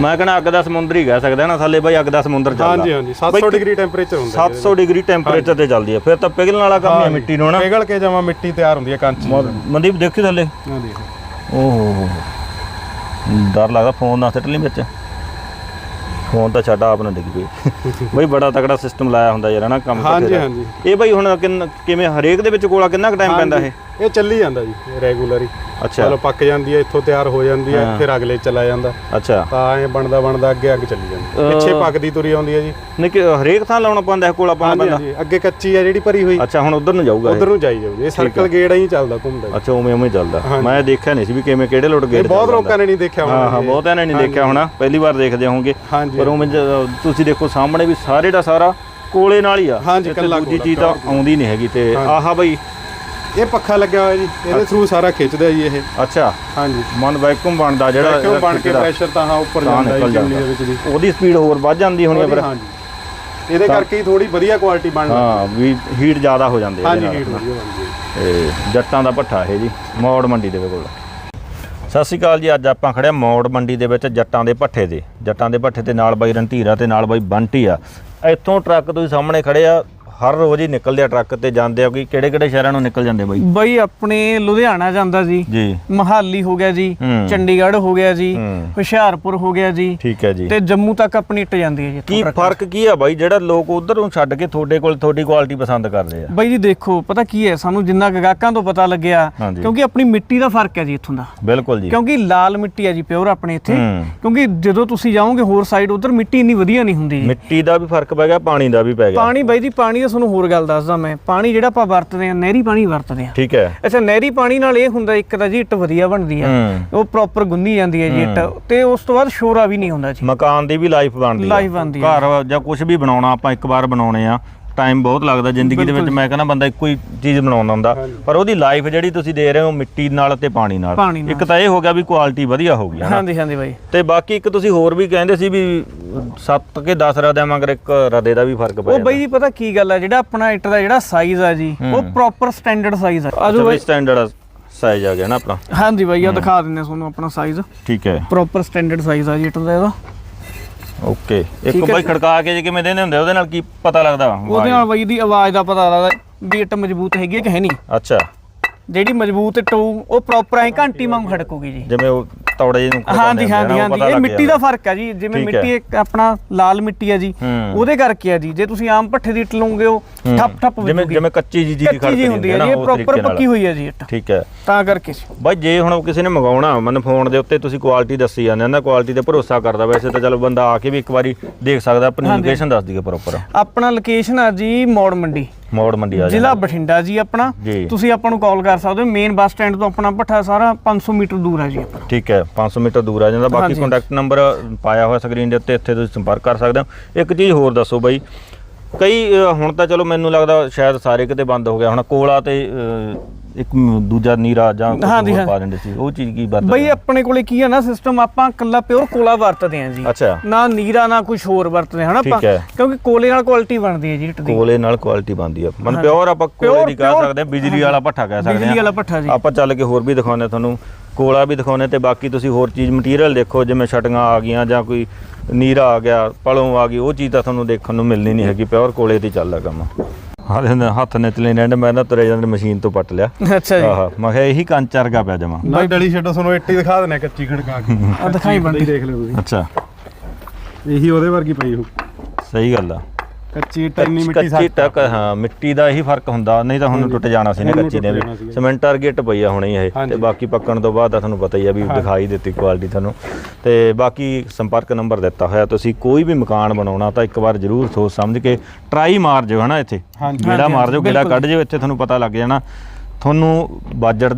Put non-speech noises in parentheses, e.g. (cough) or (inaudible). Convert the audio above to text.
ਮੈਂ ਕਹਿੰਦਾ ਅੱਗ ਦਾ ਸਮੁੰਦਰ ਹੀ ਕਹਿ ਸਕਦਾ ਨਾ ਥੱਲੇ ਬਾਈ ਅੱਗ ਦਾ ਸਮੁੰਦਰ ਚੱਲਦਾ। ਹਾਂਜੀ ਹਾਂਜੀ 700 ਡਿਗਰੀ ਟੈਂਪਰੇਚਰ ਹੁੰਦਾ 700 ਡਿਗਰੀ ਟੈਂਪਰੇਚਰ ਤੇ ਚੱਲਦੀ ਹੈ ਫਿਰ ਤਾਂ ਪਿਘਲਣ ਵਾਲਾ ਕੰਮ ਹੀ ਹੈ ਮਿੱਟੀ ਨੂੰ ਨਾ। ਪਿਘਲ ਕੇ ਜਮਾ ਮਿੱਟੀ ਤਿਆਰ ਹੁੰਦੀ ਹੈ ਕੰਚ ਮਨਦੀਪ ਦੇਖੀ ਥੱਲੇ? ਆ ਦੇਖੋ। ਓਹ। ਡਰ ਲੱਗਦਾ ਫੋਨ ਨਾ ਸੱਟ ਲਈ ਵਿੱਚ। ਫੋਨ ਤਾਂ ਛੱਡ ਆਪ ਨਾ ਡਿੱਗ ਪਈ। (laughs) ਬਈ ਬੜਾ ਤਕੜਾ ਸਿਸਟਮ ਲਾਇਆ ਹੁੰਦਾ ਯਾਰ ਹਨਾ ਕੰਮ ਹਾਂਜੀ। ਹਾਂਜੀ। ਇਹ ਬਈ ਹੁਣ ਕਿਵੇਂ ਹਰੇਕ ਦੇ ਵਿੱਚ ਕੋਲਾ ਕਿੰਨਾ ਕੁ ਟਾਈਮ ਪੈਂਦਾ ਇਹ? ਇਹ ਚੱਲੀ ਜਾਂਦਾ ਜੀ ਰੈਗੂਲਰ ਹੀ ਅੱਛਾ। ਚਲੋ ਪੱਕ ਜਾਂਦੀ ਹੈ ਇੱਥੋਂ ਤਿਆਰ ਹੋ ਜਾਂਦੀ ਹੈ ਫਿਰ ਅਗਲੇ ਚਲਾ ਜਾਂਦਾ। ਅੱਛਾ। ਤਾਂ ਐ ਬਣਦਾ ਬਣਦਾ ਅੱਗੇ ਅੱਗ ਚੱਲੀ ਜਾਂਦੀ। ਪਿੱਛੇ ਪੱਕਦੀ ਤੁਰੀ ਆਉਂਦੀ ਹੈ ਜੀ। ਨਹੀਂ ਕਿ ਹਰੇਕ ਥਾਂ ਲਾਉਣਾ ਪੈਂਦਾ ਹੈ ਕੋਲਾ ਪਾਉਣਾ ਪੈਂਦਾ ਹਾਂਜੀ ਅੱਗੇ ਕੱਚੀ ਹੈ ਜਿਹੜੀ ਭਰੀ ਹੋਈ। ਅੱਛਾ ਹੁਣ ਉਧਰ ਨੂੰ ਜਾਊਗਾ ਉਧਰ ਨੂੰ ਜਾਈ ਜਾਊਗੀ। ਇਹ ਸਰਕਲ ਗੇੜ ਹੀ ਚੱਲਦਾ ਘੁੰਮਦਾ। ਅੱਛਾ ਉਵੇਂ ਉਵੇਂ ਚੱਲਦਾ। ਮੈਂ ਦੇਖਿਆ ਨਹੀਂ ਸੀ ਵੀ ਕਿਵੇਂ ਕਿਹੜੇ ਲੋਟ ਇਹ ਬਹੁਤ ਲੋਕਾਂ ਨੇ ਨਹੀਂ ਦੇਖਿਆ ਹਾਂ ਹੋਣਾ ਹਾਂ ਬਹੁਤਿਆਂ ਨੇ ਨਹੀਂ ਦੇਖਿਆ ਹੋਣਾ। ਪਹਿਲੀ ਵਾਰ ਦੇਖਦੇ ਹੋਵੋਗੇ। ਹਾਂਜੀ। ਪਰ ਉਵੇਂ ਤੁਸੀਂ ਦੇਖੋ ਸਾਹਮਣੇ ਵੀ ਸਾਰੇ ਦਾ ਸਾਰਾ ਕੋਲੇ ਨਾਲ ਹੀ ਆ। ਹਾਂਜੀ, ਇਕੱਲਾ ਦੂਜੀ ਕੋਲਾ, ਚੀਜ਼ ਤਾਂ ਆਉਂਦੀ ਨਹੀਂ ਹੈਗੀ ਤੇ ਆਹਾ ਬਈ ਇਹ ਪੱਖਾ ਲੱਗਿਆ ਹੋਇਆ ਜੀ ਇਹਦੇ ਥਰੂ ਸਾਰਾ ਖਿੱਚਦਾ ਜੀ ਇਹ। ਅੱਛਾ। ਹਾਂਜੀ। ਮਨ ਵੈਕੂਮ ਬਣਦਾ ਜਿਹੜਾ ਕਿਉਂ ਬਣ ਕੇ ਪ੍ਰੈਸ਼ਰ ਤਾਂ ਹਾਂ ਉੱਪਰ ਜਾਂਦਾ ਜੀ ਚਿਮਨੀ ਦੇ। ਵਿੱਚ ਦੀ ਉਹਦੀ ਸਪੀਡ ਹੋਰ ਵੱਧ ਜਾਂਦੀ ਹੋਣੀ ਆ ਫਿਰ। ਹਾਂਜੀ। ਇਹਦੇ ਕਰਕੇ ਹੀ ਥੋੜੀ ਵਧੀਆ ਕੁਆਲਿਟੀ ਬਣ ਜਾਂਦੀ ਹਾਂ ਵੀ ਹੀਟ ਜ਼ਿਆਦਾ ਹੋ ਜਾਂਦੀ ਹੈ ਹਾਂਜੀ ਹੀਟ। ਵਧੀਆ ਬਣਦੀ ਹੈ ਇਹ ਜੱਟਾਂ ਦਾ ਭੱਠਾ ਇਹ ਜੀ ਮੌੜ ਮੰਡੀ ਦੇ ਕੋਲ। ਸਤਿ ਸ਼੍ਰੀ ਅਕਾਲ ਜੀ ਅੱਜ ਆਪਾਂ ਖੜਿਆ ਮੌੜ ਮੰਡੀ ਦੇ ਵਿੱਚ ਜੱਟਾਂ ਦੇ ਭੱਠੇ ਦੇ ਜੱਟਾਂ ਦੇ ਭੱਠੇ ਤੇ ਨਾਲ ਬਾਈ ਰਣਧੀਰਾ ਤੇ ਨਾਲ ਬਾਈ ਬੰਟੀ ਆ। ਇੱਥੋਂ ਟਰੱਕ ਤੁਸੀਂ ਸਾਹਮਣੇ ਖੜੇ ਆ ਹਰ ਰੋਜ਼ ਹੀ ਨਿਕਲਦੇ ਆ ਟਰੱਕ ਤੇ ਜਾਂਦੇ ਆ ਕੋਈ ਕਿਹੜੇ ਕਿਹੜੇ ਸ਼ਹਿਰਾਂ ਨੂੰ ਨਿਕਲ ਜਾਂਦੇ ਬਾਈ ਬਈ ਆਪਣੇ ਲੁਧਿਆਣਾ ਜਾਂਦਾ ਜੀ ਜੀ ਮਹਾਲੀ ਹੋ ਗਿਆ ਜੀ ਹੂੰ। ਚੰਡੀਗੜ੍ਹ ਹੋ ਗਿਆ ਜੀ ਹੂੰ। ਹੁਸ਼ਿਆਰਪੁਰ ਹੋ ਗਿਆ ਜੀ ਠੀਕ ਹੈ ਜੀ ਤੇ ਜੰਮੂ ਤੱਕ ਆਪਣੀ ਇੱਟ ਜਾਂਦੀ ਹੈ ਜੀ ਇੱਥੋਂ ਕੀ ਟਰੱਕ। ਫ਼ਰਕ ਕੀ ਆ ਬਾਈ ਜਿਹੜਾ ਲੋਕ ਉਧਰ ਨੂੰ ਛੱਡ ਕੇ ਤੁਹਾਡੇ ਕੋਲ ਤੁਹਾਡੀ ਕੁਆਲਿਟੀ ਪਸੰਦ ਕਰਦੇ ਆ ਬਈ ਜੀ ਦੇਖੋ ਪਤਾ ਕੀ ਹੈ ਸਾਨੂੰ ਜਿੰਨਾ ਕੁ ਗਾਹਕਾਂ ਤੋਂ ਪਤਾ ਲੱਗਿਆ ਹਾਂਜੀ। ਕਿਉਂਕਿ ਆਪਣੀ ਮਿੱਟੀ ਦਾ ਫ਼ਰਕ ਹੈ ਜੀ ਇੱਥੋਂ ਦਾ ਬਿਲਕੁਲ ਜੀ ਕਿਉਂਕਿ ਲਾਲ ਮਿੱਟੀ ਹੈ ਜੀ ਪਿਓਰ ਆਪਣੇ ਇੱਥੇ ਹੂੰ। ਕਿਉਂਕਿ ਜਦੋਂ ਤੁਸੀਂ ਜਾਓਗੇ ਹੋਰ ਸਾਈਡ ਉਧਰ ਮਿੱਟੀ ਇੰਨੀ ਵਧੀਆ ਨਹੀਂ ਹੁੰਦੀ ਜੀ ਮਿੱਟੀ ਦਾ ਵੀ ਫ਼ਰਕ ਪੈ ਗਿਆ ਪਾਣੀ ਦਾ ਵੀ ਪੈ ਗਿਆ ਪਾਣੀ ਬਾਈ ਜੀ ਪਾਣੀ ਦਾ ਤੁਹਾਨੂੰ ਹੋਰ ਗੱਲ ਦੱਸਦਾ ਮੈਂ। ਪਾਣੀ ਜਿਹੜਾ ਆਪਾਂ ਵਰਤਦੇ ਆ ਨਹਿਰੀ ਪਾਣੀ ਵਰਤਦੇ ਆ ਠੀਕ ਹੈ। ਅੱਛਾ ਨਹਿਰੀ ਪਾਣੀ ਨਾਲ ਇਹ ਹੁੰਦਾ ਇੱਕ ਤਾਂ ਜੀ ਇੱਟ ਵਧੀਆ ਬਣਦੀ ਆ ਉਹ ਪ੍ਰੋਪਰ ਗੁੰਨੀ ਜਾਂਦੀ ਹੈ ਜੀ ਇੱਟ। ਤੇ ਉਸ ਤੋਂ ਬਾਅਦ ਸ਼ੋਰਾ ਵੀ ਨਹੀਂ ਹੁੰਦਾ ਜੀ। ਮਕਾਨ ਦੀ ਵੀ ਲਾਈਫ ਬਣਦੀ ਆ Life ਬਣਦੀ ਆ। ਘਰ ਜਾਂ ਕੁਝ ਵੀ ਬਣਾਉਣਾ ਆਪਾਂ ਇੱਕ ਵਾਰ ਬਣਾਉਣੇ ਆ ਟਾਈਮ ਬਹੁਤ ਲੱਗਦਾ ਜ਼ਿੰਦਗੀ ਦੇ ਵਿੱਚ। ਮੈਂ ਕਹਿੰਦਾ ਬੰਦਾ ਇੱਕੋ ਹੀ ਚੀਜ਼ ਬਣਾਉਂਦਾ ਹੁੰਦਾ। ਪਰ ਉਹਦੀ ਲਾਈਫ ਜਿਹੜੀ ਤੁਸੀਂ ਦੇ ਰਹੇ ਹੋ ਮਿੱਟੀ ਨਾਲ ਤੇ ਪਾਣੀ ਨਾਲ। ਇੱਕ ਤਾਂ ਇਹ ਹੋ ਗਿਆ ਵੀ ਕੁਆਲਿਟੀ ਵਧੀਆ ਹੋ ਗਈ ਹਨਾ? ਹਾਂਜੀ ਹਾਂਜੀ ਬਾਈ। ਤੇ ਬਾਕੀ ਇੱਕ ਤੁਸੀਂ ਹੋਰ ਵੀ ਕਹਿੰਦੇ ਸੀ ਵੀ 7 ਕੇ 10 ਰਦਿਆਂ ਮਗਰ ਇੱਕ ਰਦੇ ਦਾ ਵੀ ਫ਼ਰਕ ਪੈ ਉਹ ਬਾਈ ਜੀ ਪਤਾ ਕੀ ਗੱਲ ਹੈ ਜਿਹੜਾ ਆਪਣਾ ਇੱਟ ਦਾ ਜਿਹੜਾ ਸਾਈਜ਼ ਆ ਜੀ ਉਹ ਪ੍ਰੋਪਰ ਸਟੈਂਡਰਡ ਸਾਈਜ਼ ਆ। ਆਜੋ ਬਾਈ ਸਟੈਂਡਰਡ ਸਾਈਜ਼ ਆ ਗਿਆ ਨਾ ਆਪਣਾ। ਹਾਂਜੀ ਬਾਈ ਆ ਦਿਖਾ ਦਿੰਨੇ ਆ ਤੁਹਾਨੂੰ ਆਪਣਾ ਸਾਈਜ਼ ਠੀਕ ਹੈ। ਪ੍ਰੋਪਰ ਸਟੈਂਡਰਡ ਸਾਈਜ਼ ਆ ਜੀ ਇੱਟ ਦਾ ਇਹਦਾ। ਓਕੇ। ਇੱਕ ਬਾਈ ਖੜਕਾ ਕੇ ਜੇ ਕਿਵੇਂ ਦੇਨੇ ਹੁੰਦੇ ਉਹਦੇ ਨਾਲ ਕੀ ਪਤਾ ਲੱਗਦਾ? ਉਹਦੇ ਨਾਲ ਬਾਈ ਦੀ ਆਵਾਜ਼ ਦਾ ਪਤਾ ਲੱਗਦਾ ਵੀ ਇੱਟ ਮਜ਼ਬੂਤ ਹੈਗੀ ਹੈ ਕਿ ਹੈ ਨਹੀਂ। ਅੱਛਾ। ਜਿਹੜੀ ਮਜ਼ਬੂਤ ਹੋਊ ਉਹ ਪ੍ਰੋਪਰ ਐ ਘੰਟੀ ਵਾਂਗ ਖੜਕੂਗੀ ਜੀ। ਜਿਵੇਂ ਉਹ ਤੌੜੇ ਜਿਹੇ ਨੂੰ ਹਾਂਜੀ ਹਾਂਜੀ ਹਾਂਜੀ ਇਹ ਮਿੱਟੀ। ਦਾ ਫ਼ਰਕ ਹੈ ਜੀ ਜਿਵੇਂ। ਮਿੱਟੀ ਇੱਕ ਆਪਣਾ ਲਾਲ ਮਿੱਟੀ ਹੈ ਜੀ। ਉਹਦੇ ਕਰਕੇ ਹੈ ਜੀ ਜੇ ਤੁਸੀਂ ਆਮ ਪੱਠੇ ਦੀ ਇੱਟ ਲਓਗੇ ਉਹ ਠੱਪ ਠੱਪ ਜਿਵੇਂ ਜਿਵੇਂ ਕੱਚੀ ਜੀ ਜੀ ਖੜਕਦੀ ਜੀ ਹੁੰਦੀ ਹੈ ਨਾ ਜੀ ਇਹ ਪ੍ਰੋਪਰ। ਪੱਕੀ ਹੋਈ ਹੈ ਜੀ ਇੱਟ ਠੀਕ ਹੈ ਤਾਂ ਕਰਕੇ। ਬਾਈ ਜੇ ਹੁਣ ਕਿਸੇ ਨੇ ਮੰਗਾਉਣਾ ਮਨ ਫੋਨ ਦੇ ਉੱਤੇ ਤੁਸੀਂ ਕੁਆਲਿਟੀ ਦੱਸੀ ਜਾਂਦੇ ਨਾ ਕੁਆਲਿਟੀ ਤੇ ਭਰੋਸਾ ਕਰਦਾ ਵੈਸੇ ਤਾਂ ਚਲੋ ਬੰਦਾ ਆ ਕੇ ਵੀ ਇੱਕ ਵਾਰੀ ਦੇਖ ਸਕਦਾ ਆਪਣੀ ਲੋਕੇਸ਼ਨ ਦੱਸ ਦਈਏ ਪ੍ਰੋਪਰ ਆਪਣਾ ਲੋਕੇਸ਼ਨ ਆ ਜੀ ਮੌੜ ਮੰਡੀ ਮੋੜ ਮੰਡੀ ਆ ਜ਼ਿਲ੍ਹਾ ਬਠਿੰਡਾ ਜੀ ਆਪਣਾ। ਜੀ। ਤੁਸੀਂ ਆਪਾਂ ਨੂੰ ਕਾਲ ਕਰ ਸਕਦੇ ਹੋ। ਮੇਨ ਬੱਸ ਸਟੈਂਡ ਤੋਂ ਆਪਣਾ ਭੱਠਾ ਸਾਰਾ 500 ਮੀਟਰ ਦੂਰ ਹੈ ਜੀ ਆਪਣਾ। ਠੀਕ ਹੈ 500 ਮੀਟਰ ਦੂਰ ਆ ਜਾਂਦਾ। ਬਾਕੀ ਹਾਂਜੀ। ਕੰਟੈਕਟ ਨੰਬਰ ਪਾਇਆ ਹੋਇਆ ਸਕਰੀਨ ਦੇ ਉੱਤੇ ਇੱਥੇ ਤੁਸੀਂ ਸੰਪਰਕ ਕਰ ਸਕਦੇ ਹੋ। ਇੱਕ ਚੀਜ਼ ਹੋਰ ਦੱਸੋ ਬਾਈ ਕਈ ਅ, ਹੁਣ ਤਾਂ ਚਲੋ ਮੈਨੂੰ ਲੱਗਦਾ ਸ਼ਾਇਦ ਸਾਰੇ ਕਿਤੇ ਬੰਦ ਹੋ ਗਿਆ। ਹੁਣ ਕੋਲਾ ਤੇ ਅ, ਇੱਕ ਮ- ਦੂਜਾ ਨੀਰਾ ਜਾਂ ਕੁਝ ਹਾਂਜੀ, ਹੋਰ ਹਾਂ। ਪਾ ਦਿੰਦੇ ਸੀ। ਉਹ ਚੀਜ਼ ਕੀ ਵਰਤਦੇ ਬਈ ਆਪਣੇ ਕੋਲੇ ਕੀ ਹੈ ਨਾ ਸਿਸਟਮ ਆਪਾਂ ਕੱਲਾ ਪਿਓਰ ਕੋਲਾ ਵਰਤਦੇ ਹਾਂ ਜੀ। ਅੱਛਾ। ਨਾ ਨੀਰਾ ਨਾ ਕੁਝ ਹੋਰ ਵਰਤਦੇ ਹਨਾ ਆਪਾਂ। ਠੀਕ ਹੈ। ਕਿਉਂਕਿ ਕੋਲੇ ਨਾਲ ਕੁਆਲਿਟੀ ਬਣਦੀ ਹੈ ਜੀ ਇੱਟ ਦੀ। ਕੋਲੇ ਨਾਲ ਕੁਆਲਿਟੀ ਬਣਦੀ ਆ ਮਨ ਪਿਓਰ ਆਪਾਂ ਕੋਲੇ Pure- ਦੀ ਕਹਿ pure- ਸਕਦੇ ਆ ਬਿਜਲੀ ਵਾਲਾ ਭੱਠਾ ਕਹਿ ਸਕਦੇ ਆ ਬਿਜਲੀ ਵਾਲਾ ਭੱਠਾ ਜੀ। ਆਪਾਂ ਚੱਲ ਕੇ ਹੋਰ ਵੀ ਦਿਖਾਉਂਦੇ ਤੁਹਾਨੂੰ। ਕੋਲਾ ਵੀ ਦਿਖਾਉਂਦੇ ਤੇ ਬਾਕੀ ਤੁਸੀਂ ਹੋਰ ਚੀਜ਼ ਮਟੀਰੀਅਲ ਦੇਖੋ ਜਿਵੇਂ ਛਟੀਆਂ ਆ ਗਈਆਂ ਜਾਂ ਕੋਈ ਨੀਰਾ ਆ ਗਿਆ ਪਲੋਂ ਆ ਗਈ ਉਹ ਚੀਜ਼ ਤਾਂ ਤੁਹਾਨੂੰ ਦੇਖਣ ਨੂੰ ਮਿਲਣੀ ਨਹੀਂ ਹੈਗੀ। ਪਿਓਰ ਕੋਲੇ ਤੇ ਚੱਲਦਾ ਕੰਮ। ਹਾਲੇ ਨਾ ਹੱਥ ਨੇ ਮੈਂ ਨਾ ਤੁਰੇ ਜਾਂਦੇ ਮਸ਼ੀਨ ਤੋਂ ਪੱਟ ਲਿਆ। ਅੱਛਾ ਜੀ। ਆਹ ਮੈਂ ਕਿਹਾ ਇਹੀ ਕੰਚ ਵਰਗਾ ਪਿਆ ਜਮਾ। ਨਾ ਡਲੀ ਛੱਡੋ ਤੁਹਾਨੂੰ ਇੱਟੀ ਦਿਖਾ ਦਨੇ ਕੱਚੀ ਖੜਕਾ ਕੇ। ਆ ਦਿਖਾਈ ਬੰਦੀ ਦੇਖ ਲਿਓ ਤੁਸੀਂ। ਅੱਛਾ। ਇਹੀ ਉਹਦੇ ਵਰਗੀ ਪਈ ਹੋ ਸਹੀ ਗੱਲ ਆ। ਕੱਚੀ ਟੰਨੀ ਮਿੱਟੀ ਕੱਚੀ ਟੱਕ ਹਾਂ ਮਿੱਟੀ ਦਾ ਇਹੀ ਫ਼ਰਕ ਹੁੰਦਾ ਨਹੀਂ ਤਾਂ ਹੁਣ ਟੁੱਟ ਜਾਣਾ ਸੀ ਨਾ ਕੱਚੀ ਨੇ ਵੀ। ਸਿਮੈਂਟ ਟਾਰਗੇਟ ਪਈ ਆ ਹੁਣੇ ਹੀ ਇਹ ਤੇ। ਬਾਕੀ ਪੱਕਣ ਤੋਂ ਬਾਅਦ ਤਾਂ ਤੁਹਾਨੂੰ ਪਤਾ ਹੀ ਆ ਵੀ ਦਿਖਾਈ ਦਿੱਤੀ ਕੁਆਲਿਟੀ ਤੁਹਾਨੂੰ ਤੇ ਬਾਕੀ ਸੰਪਰਕ ਨੰਬਰ ਦਿੱਤਾ ਹੋਇਆ ਤੁਸੀਂ ਕੋਈ ਵੀ ਮਕਾਨ ਬਣਾਉਣਾ ਤਾਂ ਇੱਕ ਵਾਰ ਜ਼ਰੂਰ ਸੋਚ ਸਮਝ ਕੇ ਟਰਾਈ ਮਾਰ ਜਿਓ ਹਨਾ ਇੱਥੇ। ਗੇੜਾ ਮਾਰ ਜਿਓ ਗੇੜਾ। ਕੱਢ ਜਿਓ ਇੱਥੇ ਤੁਹਾਨੂੰ ਪਤਾ ਲੱਗ ਜਾਣਾ ਤੁਹਾਨੂੰ ਬਾਜਟ